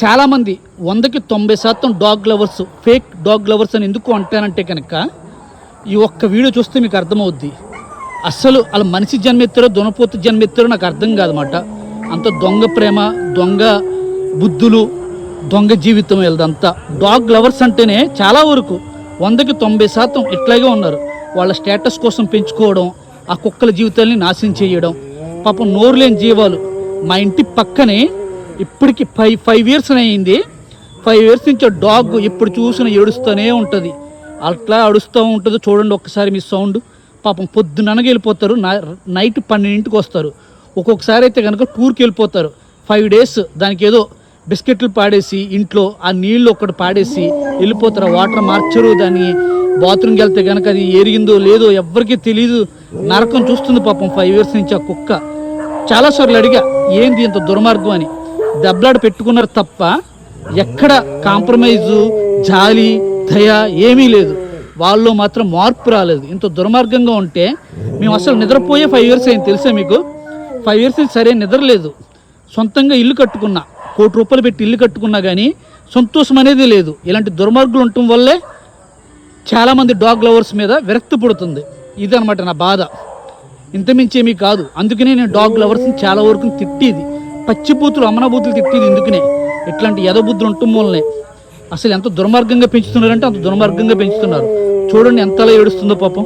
చాలామంది వందకి తొంభై శాతం dog lovers fake dog lovers అని ఎందుకు అంటానంటే కనుక ఈ ఒక్క వీడియో చూస్తే మీకు అర్థమవుద్ది. అస్సలు వాళ్ళ మనిషి జన్మెత్తారో దొనపోతు జన్మెత్తారో నాకు అర్థం కాదన్నమాట. అంత దొంగ ప్రేమ దొంగ బుద్ధులు దొంగ జీవితం వీళ్ళదంతా. డాగ్ లవర్స్ అంటేనే చాలా వరకు వందకి తొంభై శాతం ఇట్లాగే ఉన్నారు. వాళ్ళ స్టేటస్ కోసం పెంచుకోవడం ఆ కుక్కల జీవితాల్ని నాశనం చేయడం పాపం నోరు లేని జీవాలు. మా ఇంటి పక్కనే ఇప్పటికి ఫైవ్ ఫైవ్ ఇయర్స్ అయింది. ఫైవ్ ఇయర్స్ నుంచి ఆ డాగ్ ఎప్పుడు చూసినా ఏడుస్తూనే ఉంటుంది. అట్లా అడుస్తూ ఉంటుందో. చూడండి ఒక్కసారి మీ సౌండ్ పాపం పొద్దుననగా వెళ్ళిపోతారు. నైట్ పన్నెండింటికి వస్తారు. ఒక్కొక్కసారి అయితే కనుక టూర్కి వెళ్ళిపోతారు. ఫైవ్ డేస్ దానికి ఏదో బిస్కెట్లు పాడేసి ఇంట్లో ఆ నీళ్ళు ఒకటి పాడేసి వెళ్ళిపోతారు. ఆ వాటర్ మార్చరు. దాన్ని బాత్రూమ్కి వెళ్తే కనుక అది ఎరిగిందో లేదో ఎవ్వరికీ తెలియదు నరకం చూస్తుంది పాపం. ఫైవ్ ఇయర్స్ నుంచి ఆ కుక్క. చాలాసార్లు అడిగా ఏంది ఇంత దుర్మార్గం అని. దెబ్బలాడు పెట్టుకున్నారు తప్ప ఎక్కడ కాంప్రమైజు జాలి దయ ఏమీ లేదు. వాళ్ళు మాత్రం మార్పు రాలేదు. ఇంత దుర్మార్గంగా ఉంటే మేము అసలు నిద్రపోయే ఫైవ్ ఇయర్స్ అయింది తెలుసా మీకు? ఫైవ్ ఇయర్స్ నుంచి సరే నిద్ర లేదు. సొంతంగా ఇల్లు కట్టుకున్నా కోటి రూపాయలు పెట్టి ఇల్లు కట్టుకున్నా కానీ సంతోషం అనేది లేదు. ఇలాంటి దుర్మార్గులు ఉండటం వల్లే చాలామంది డాగ్ లవర్స్ మీద విరక్తి పుడుతుంది. ఇదనమాట నా బాధ. ఇంతమించేమీ కాదు. అందుకనే నేను డాగ్ లవర్స్ని చాలా వరకు తిట్టేది. పచ్చిబూతులు అమనబూతులు తిట్టేది ఎందుకనే? ఇట్లాంటి యదబుద్ధులు ఉంటుమ్మోలనే అసలు ఎంత దుర్మార్గంగా పెంచుతున్నారంటే అంత దుర్మార్గంగా పెంచుతున్నారు. చూడండి ఎంతలా ఏడుస్తుందో పాపం.